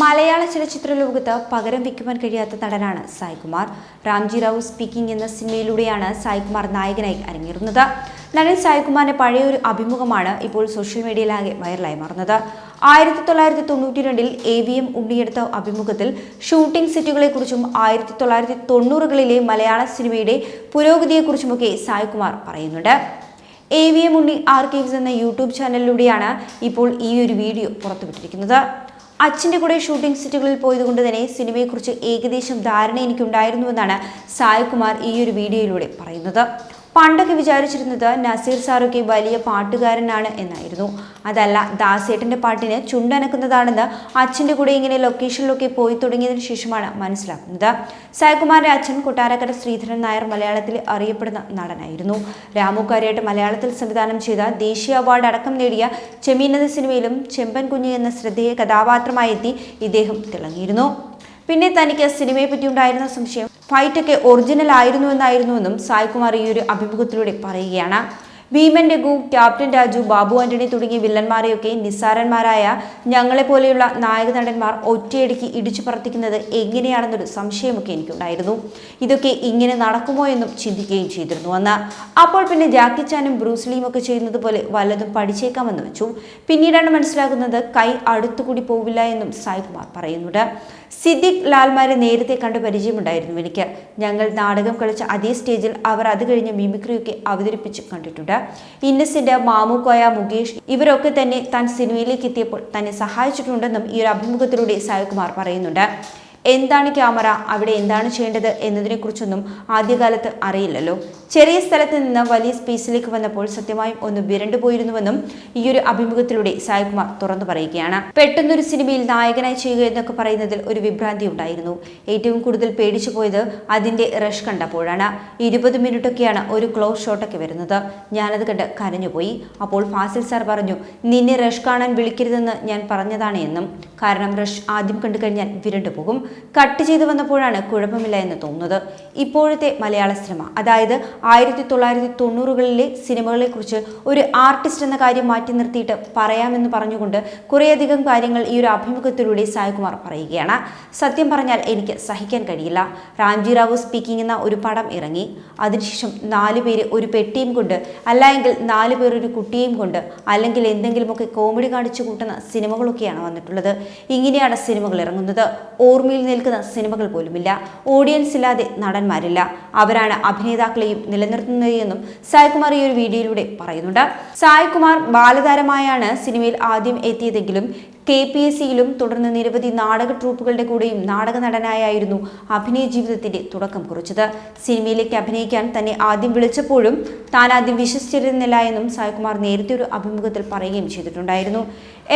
മലയാള ചലച്ചിത്ര ലോകത്ത് പകരം വയ്ക്കുവാൻ കഴിയാത്ത നടനാണ് സായികുമാർ. രാംജി റാവു സ്പീക്കിംഗ് എന്ന സിനിമയിലൂടെയാണ് സായികുമാർ നായകനായി അരങ്ങേറുന്നത്. നടൻ സായികുമാറിന്റെ പഴയ ഒരു അഭിമുഖമാണ് ഇപ്പോൾ സോഷ്യൽ മീഡിയയിലാകെ വൈറലായി മാറുന്നത് ആയിരത്തി തൊള്ളായിരത്തി തൊണ്ണൂറ്റി രണ്ടിൽ എ വി എം ഉണ്ണിയെടുത്ത അഭിമുഖത്തിൽ ഷൂട്ടിംഗ് സെറ്റുകളെക്കുറിച്ചും ആയിരത്തി തൊള്ളായിരത്തി തൊണ്ണൂറുകളിലെ മലയാള സിനിമയുടെ പുരോഗതിയെക്കുറിച്ചുമൊക്കെ സായികുമാർ പറയുന്നുണ്ട്. A V M Unni archives എന്ന യൂട്യൂബ് ചാനലിലൂടെയാണ് ഇപ്പോൾ ഈ ഒരു വീഡിയോ പുറത്തുവിട്ടിരിക്കുന്നത്. അച്ഛന്റെ കൂടെ ഷൂട്ടിംഗ് സെറ്റുകളിൽ പോയതുകൊണ്ട് തന്നെ സിനിമയെക്കുറിച്ച് ഏകദേശം ധാരണ എനിക്കുണ്ടായിരുന്നുവെന്നാണ് സായ്കുമാർ ഈ ഒരു വീഡിയോയിലൂടെ പറയുന്നത്. പണ്ടൊക്കെ വിചാരിച്ചിരുന്നത് നസീർ സാറൊക്കെ വലിയ പാട്ടുകാരനാണ് എന്നായിരുന്നു. അതല്ല ദാസേട്ടന്റെ പാട്ടിന് ചുണ്ടനക്കുന്നതാണെന്ന് അച്ഛന്റെ കൂടെ ഇങ്ങനെ ലൊക്കേഷനിലൊക്കെ പോയി തുടങ്ങിയതിന് ശേഷമാണ് മനസ്സിലാക്കുന്നത്. സായകുമാറിന്റെ അച്ഛൻ കൊട്ടാരക്കര ശ്രീധരൻ നായർ മലയാളത്തിൽ അറിയപ്പെടുന്ന നടനായിരുന്നു. രാമു കാര്യായിട്ട് മലയാളത്തിൽ സംവിധാനം ചെയ്ത ദേശീയ അവാർഡ് അടക്കം നേടിയ ചെമ്മീൻ എന്ന സിനിമയിലും ചെമ്പൻ കുഞ്ഞ് എന്ന ശ്രദ്ധേയ കഥാപാത്രമായി എത്തി ഇദ്ദേഹം തിളങ്ങിയിരുന്നു. പിന്നെ തനിക്ക് സിനിമയെ പറ്റി ഉണ്ടായിരുന്ന സംശയം. ഫൈറ്റൊക്കെ ഒറിജിനൽ ആയിരുന്നു ആയിരുന്നുവെന്നായിരുന്നുവെന്നും സായ്കുമാർ ഈ ഒരു അഭിമുഖത്തിലൂടെ പറയുകയാണ്. ഭീമൻ രഘു ക്യാപ്റ്റൻ രാജു ബാബു ആന്റണി തുടങ്ങിയ വില്ലന്മാരെയൊക്കെ നിസ്സാരന്മാരായ ഞങ്ങളെപ്പോലെയുള്ള നായക നടന്മാർ ഒറ്റയടിക്ക് ഇടിച്ചു പറത്തിക്കുന്നത് എങ്ങനെയാണെന്നൊരു സംശയമൊക്കെ എനിക്കുണ്ടായിരുന്നു. ഇതൊക്കെ ഇങ്ങനെ നടക്കുമോ എന്നും ചിന്തിക്കുകയും ചെയ്തിരുന്നു അന്ന്. അപ്പോൾ പിന്നെ ജാക്കി ചാനും ബ്രൂസ്ലിയും ഒക്കെ ചെയ്യുന്നത് പോലെ വല്ലതും പഠിച്ചേക്കാമെന്ന് വെച്ചു. പിന്നീടാണ് മനസ്സിലാകുന്നത് കൈ അടുത്തുകൂടി പോവില്ല എന്നും സായികുമാർ പറയുന്നുണ്ട്. സിദ്ദിഖ് ലാൽമാരെ നേരത്തെ കണ്ട് പരിചയമുണ്ടായിരുന്നു എനിക്ക്. ഞങ്ങൾ നാടകം കളിച്ച അതേ സ്റ്റേജിൽ അവർ അത് കഴിഞ്ഞ് മിമിക്രിയൊക്കെ അവതരിപ്പിച്ച് കണ്ടിട്ടുണ്ട്. ഇന്നസെന്റ് മാമുക്കോയ മുകേഷ് ഇവരൊക്കെ തന്നെ താൻ സിനിമയിലേക്ക് എത്തിയപ്പോൾ തന്നെ സഹായിച്ചിട്ടുണ്ടെന്നും ഈ ഒരു അഭിമുഖത്തിലൂടെ സായകുമാർ പറയുന്നുണ്ട്. എന്താണ് ക്യാമറ? അവിടെ എന്താണ് ചെയ്യേണ്ടത് എന്നതിനെക്കുറിച്ചൊന്നും ആദ്യകാലത്ത് അറിയില്ലല്ലോ. ചെറിയ സ്ഥലത്ത് നിന്ന് വലിയ സ്പേസിലേക്ക് വന്നപ്പോൾ സത്യമായും ഒന്ന് വിരണ്ടു പോയിരുന്നുവെന്നും ഈ ഒരു അഭിമുഖത്തിലൂടെ സായികുമാർ തുറന്നു പറയുകയാണ്. പെട്ടെന്നൊരു സിനിമയിൽ നായകനായി ചെയ്യുക എന്നൊക്കെ പറയുന്നതിൽ ഒരു വിഭ്രാന്തി ഉണ്ടായിരുന്നു. ഏറ്റവും കൂടുതൽ പേടിച്ചു പോയത് അതിന്റെ റഷ് കണ്ടപ്പോഴാണ്. ഇരുപത് മിനിറ്റൊക്കെയാണ് ഒരു ക്ലോസ് ഷോട്ടൊക്കെ വരുന്നത്. ഞാനത് കണ്ട് കരഞ്ഞുപോയി. അപ്പോൾ ഫാസിൽ സാർ പറഞ്ഞു നിന്നെ റഷ് കാണാൻ വിളിക്കരുതെന്ന് ഞാൻ പറഞ്ഞതാണ് എന്നും. കാരണം റഷ് ആദ്യം കണ്ടു കഴിഞ്ഞാൽ വിരണ്ടു പോകും കട്ട് ചെയ്തു വന്നപ്പോഴാണ് കുഴപ്പമില്ല എന്ന് തോന്നുന്നത്. ഇപ്പോഴത്തെ മലയാള സിനിമ അതായത് ആയിരത്തി തൊള്ളായിരത്തി തൊണ്ണൂറുകളിലെ സിനിമകളെക്കുറിച്ച് ഒരു ആർട്ടിസ്റ്റ് എന്ന കാര്യം മാറ്റി നിർത്തിയിട്ട് പറയാമെന്ന് പറഞ്ഞുകൊണ്ട് കുറേയധികം കാര്യങ്ങൾ ഈ ഒരു അഭിമുഖത്തിലൂടെ സായ്കുമാർ പറയുകയാണ്. സത്യം പറഞ്ഞാൽ എനിക്ക് സഹിക്കാൻ കഴിയില്ല. റാംജി റാവു സ്പീക്കിംഗ് എന്ന ഒരു പടം ഇറങ്ങി. അതിനുശേഷം നാല് പേര് ഒരു പെട്ടിയും കൊണ്ട് അല്ല എങ്കിൽ നാല് പേർ ഒരു കുട്ടിയെയും കൊണ്ട് അല്ലെങ്കിൽ എന്തെങ്കിലുമൊക്കെ കോമഡി കാണിച്ചു കൂട്ടുന്ന സിനിമകളൊക്കെയാണ് വന്നിട്ടുള്ളത്. ഇങ്ങനെയാണ് സിനിമകൾ ഇറങ്ങുന്നത്. ഓർമ്മയിൽ നിൽക്കുന്ന സിനിമകൾ പോലുമില്ല. ഓഡിയൻസ് ഇല്ലാതെ നടന്മാരില്ല. അവരാണ് അഭിനേതാക്കളെയും നിലനിർത്തുന്നതെന്നും സായ്കുമാർ ഈ ഒരു വീഡിയോയിലൂടെ പറയുന്നുണ്ട്. സായ്കുമാർ ബാലതാരമായാണ് സിനിമയിൽ ആദ്യം എത്തിയതെങ്കിലും കെ പി എസ് സിയിലും തുടർന്ന് നിരവധി നാടക ട്രൂപ്പുകളുടെ കൂടെയും നാടക നടനായായിരുന്നു അഭിനയ ജീവിതത്തിന്റെ തുടക്കം കുറിച്ചത്. സിനിമയിലേക്ക് അഭിനയിക്കാൻ തന്നെ ആദ്യം വിളിച്ചപ്പോഴും താൻ ആദ്യം വിശ്വസിച്ചിരുന്നില്ല എന്നും സായ്കുമാർ നേരത്തെ ഒരു അഭിമുഖത്തിൽ പറയുകയും ചെയ്തിട്ടുണ്ടായിരുന്നു.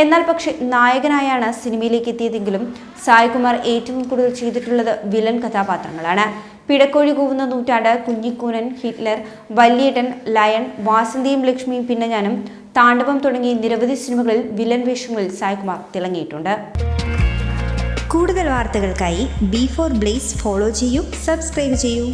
എന്നാൽ പക്ഷേ നായകനായാണ് സിനിമയിലേക്ക് എത്തിയതെങ്കിലും സായ്കുമാർ ഏറ്റവും കൂടുതൽ ചെയ്തിട്ടുള്ളത് വിലൻ കഥാപാത്രങ്ങളാണ്. പിടക്കോഴി കൂവുന്ന നൂറ്റാണ്ട് കുഞ്ഞിക്കൂനൻ ഹിറ്റ്ലർ വല്യേട്ടൻ ലയൺ വാസന്തിയും ലക്ഷ്മിയും പിന്നെ ഞാനും താണ്ഡവം തുടങ്ങി നിരവധി സിനിമകളിൽ വില്ലൻ വേഷങ്ങളിൽ സായ്കുമാർ തിളങ്ങിയിട്ടുണ്ട്. കൂടുതൽ വാർത്തകൾക്കായി ബി ഫോർ ബ്ലേസ് ഫോളോ ചെയ്യൂ സബ്സ്ക്രൈബ് ചെയ്യൂ.